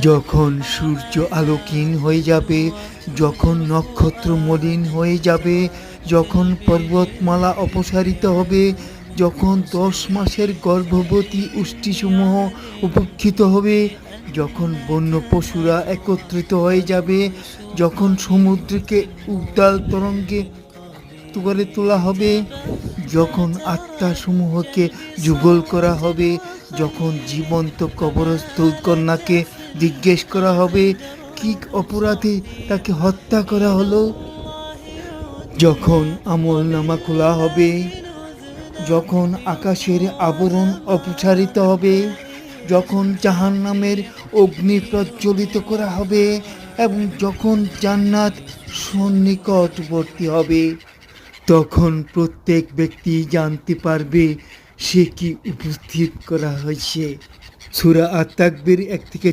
যখন সূর্য আলোকহীন হয়ে যাবে, যখন নক্ষত্র মলিন হয়ে যাবে, যখন পর্বতমালা অপসারিত হবে, যখন দশ মাসের গর্ভবতী উষ্টিসমূহ উপেক্ষিত হবে, যখন বন্য পশুরা একত্রিত হয়ে যাবে, যখন সমুদ্রকে উত্তাল তরঙ্গে করে তোলা হবে যখন আত্মাসমূহকে যুগল করা হবে, যখন জীবন্ত কবরস্থ কন্যাকে জিজ্ঞেস করা হবে, কি অপরাধে তাকে হত্যা করা হলো? যখন আমল নামা খোলা হবে, যখন আকাশের আবরণ অপসারিত হবে, যখন জাহান নামের অগ্নি প্রজ্বলিত করা হবে, এবং যখন জান্নাত সন্নিকটবর্তী হবে তখন প্রত্যেক ব্যক্তি জানতে পারবে সে কি উপস্থিত করা হয়েছে। সুরা আত্মাকবির এক থেকে